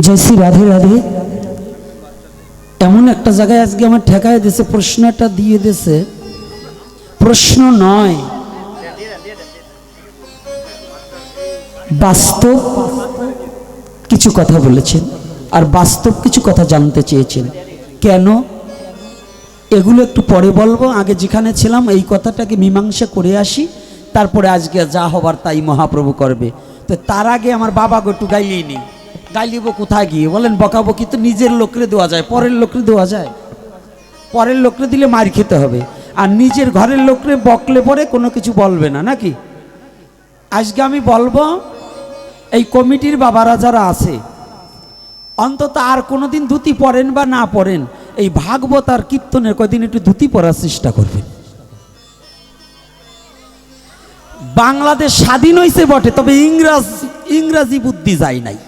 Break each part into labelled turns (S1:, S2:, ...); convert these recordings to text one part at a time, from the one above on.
S1: জয় শ্রী রাধে রাধে। এমন একটা জায়গায় আজকে আমার ঠেকায় দিয়েছে, প্রশ্নটা দিয়ে দিয়েছে। প্রশ্ন নয়। বাস্তব কিছু কথা বলেছেন, আর বাস্তব কিছু কথা জানতে চেয়েছেন। কেন? এগুলো একটু পরে বলব। আগে যেখানে ছিলাম, এই কথাটাকে মীমাংসা করে আসি। তারপরে আজকে যা হবার তাই মহাপ্রভু করবে। তো তার আগে আমার বাবাকে একটু গাইলিয়ে নি গাইলিব কোথায় গিয়ে? বলেন, বকাবকি তো নিজের লোকরে দেওয়া যায়, পরের লোকরে দেওয়া যায়। পরের লোকরে দিলে মার খেতে হবে। আর নিজের ঘরের লোকরে বকলে পরে কোনো কিছু বলবে না, নাকি? আজকে আমি বলব, এই কমিটির বাবারা যারা আছে, অন্তত আর কোনোদিন ধুতি পরেন বা না পরেন, এই ভাগবত আর কীর্তনের কদিন একটু ধুতি পরার চেষ্টা করবেন। বাংলাদেশ স্বাধীন হয়েছে বটে, তবে ইংরাজ, ইংরাজি বুদ্ধি যায় নাই।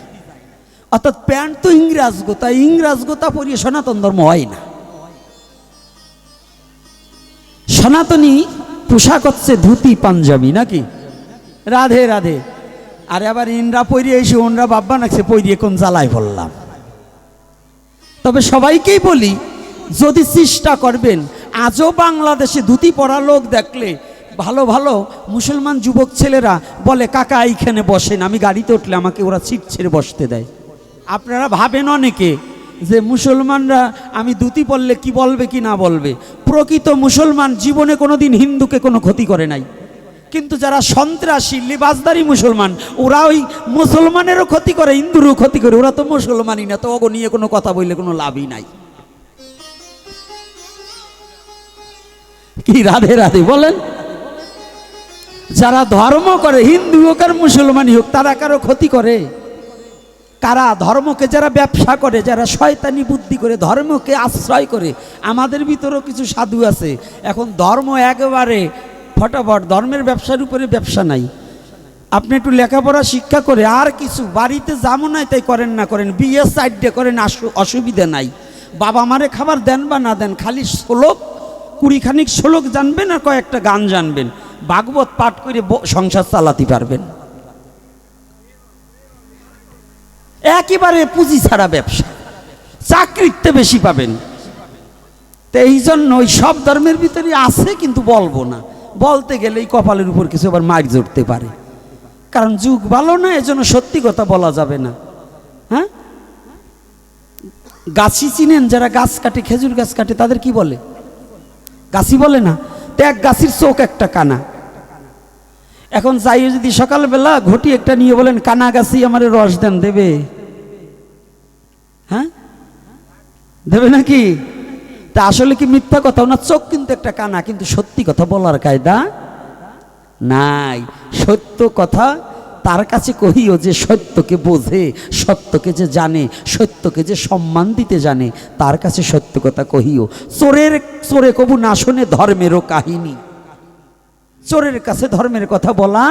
S1: অর্থাৎ প্যান্ট তো ইংরাজ গোতা ইংরাজ গোতা পরিয়ে সনাতন ধর্ম হয় না। সনাতনী পোশাক হচ্ছে ধুতি, পাঞ্জাবি নাকি? রাধে রাধে। আর আবার ইনরা পরিয়ে এসে ওনরা বাব্বা নাকছে, পরিয়ে কোন জ্বালায় বললাম। তবে সবাইকেই বলি, যদি চেষ্টা করবেন, আজও বাংলাদেশে ধুতি পরা লোক দেখলে, ভালো ভালো মুসলমান যুবক ছেলেরা বলে, কাকা, এইখানে বসেন, আমি গাড়িতে উঠলে আমাকে ওরা সিট ছেড়ে বসতে দেয়। আপনারা ভাবেন অনেকে যে মুসলমানরা, আমি ধুতি পরলে কি বলবে, কি না বলবে? প্রকৃত মুসলমান জীবনে কোনো দিন হিন্দুকে কোনো ক্ষতি করে নাই। কিন্তু যারা সন্ত্রাসী, লিবাসদারি মুসলমান, ওরা ওই মুসলমানেরও ক্ষতি করে, হিন্দুরও ক্ষতি করে, ওরা তো মুসলমানই না, তো ওগো নিয়ে কোনো কথা বললে কোনো লাভই নাই। কি রাধে রাধে বলেন? যারা ধর্ম করে, হিন্দু হোক আর মুসলমানই হোক, তারা কারও ক্ষতি করে? কারা ধর্মকে যারা ব্যবসা করে, যারা শয়তানি বুদ্ধি করে, ধর্মকে আশ্রয় করে, আমাদের ভিতরেও কিছু সাধু আছে। এখন ধর্ম একেবারে ফটাফট, ধর্মের ব্যবসার উপরে ব্যবসা নাই। আপনি একটু লেখাপড়া শিক্ষা করে আর কিছু, বাড়িতে যেমন নাই, তাই করেন না, করেন। বিয়ে সাইডে করেন অসুবিধা নাই। বাবা মারে খাবার দেন বা না দেন, খালি শ্লোক, কুড়িখানিক শ্লোক জানবেন আর কয়েকটা গান জানবেন। ভাগবত পাঠ করে সংসার চালাতে পারবেন। একেবারে পুঁজি ছাড়া ব্যবসা। চাকরিতে বেশি পাবেন। তো এই জন্য ওই সব ধর্মের ভিতরে আছে, কিন্তু বলব না। বলতে গেলে এই কপালের উপর কিছু আবার মার জড়তে পারে। কারণ যুগ ভালো না, এজন্য সত্যি কথা বলা যাবে না। হ্যাঁ? গাছি চিনেন, যারা গাছ কাটে, খেজুর গাছ কাটে, তাদের কি বলে? গাছি বলে না। তো এক গাছির চোখ, একটা কানা। এখন যাই যদি সকালবেলা ঘটি একটা নিয়ে বলেন, কানা গাছি আমার রস দেন দেবে। হ্যাঁ? দেবে নাকি? তা আসলে কি মিথ্যা কথা? ওনার চোখ কিন্তু একটা কানা, কিন্তু সত্যি কথা বলার কায়দা নাই। সত্য কথা তার কাছে কহিও যে সত্যকে বোঝে, সত্যকে যে জানে, সত্যকে যে সম্মান দিতে জানে, তার কাছে সত্য কথা কহিও। চোরের, চোরে কবু না শোনে ধর্মেরও কাহিনী। চোরের কাছে ধর্মের কথা বলা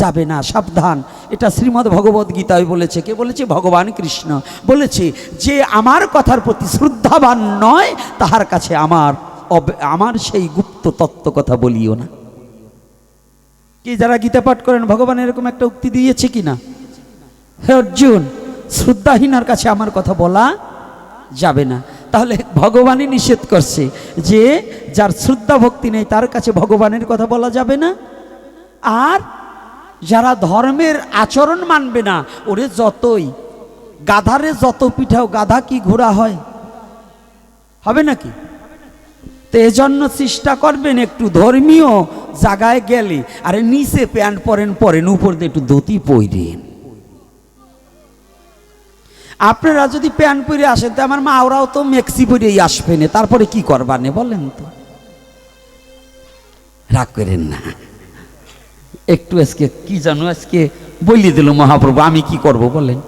S1: যাবে না, সাবধান। এটা শ্রীমদ্ ভগবদ গীতায় বলেছে। কে বলেছে? ভগবান কৃষ্ণ। বলেছে, যে আমার কথার প্রতি শ্রদ্ধাবান নয়, তাহার কাছে আমার আমার সেই গুপ্ত তত্ত্ব কথা বলিও না। কি যারা গীতা পাঠ করেন, ভগবান এরকম একটা উক্তি দিয়েছে কি না হে অর্জুন, শ্রদ্ধাহীনার কাছে আমার কথা বলা যাবে না। তাহলে ভগবানই নিষেধ করছে যে, যার শ্রদ্ধা ভক্তি নেই, তার কাছে ভগবানের কথা বলা যাবে না। আর যারা ধর্মের আচরণ মানবে না, ওরে যতই, গাধারে যত পিঠাও, গাধা কি ঘোরা হয়? হবে নাকি? তো এজন্য চেষ্টা করবেন একটু ধর্মীয় জায়গায় গেলে, আরে নিচে প্যান্ট পরেন পরেন, উপর দিয়ে একটু ধুতি পইরেন। আপনারা যদি প্যান্ট পরে আসেন, তো আমার মা ওরাও তো মেক্সি পরেই আসবে না, তারপরে কি করবানে বলেন তো? রাগ করেন না। একটু আজকে কি জানো, আজকে বলি দিল মহাপ্রভু, আমি কি করব বলেন?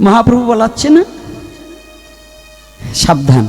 S1: মহাপ্রভু বলাচ্ছে না, সাবধান।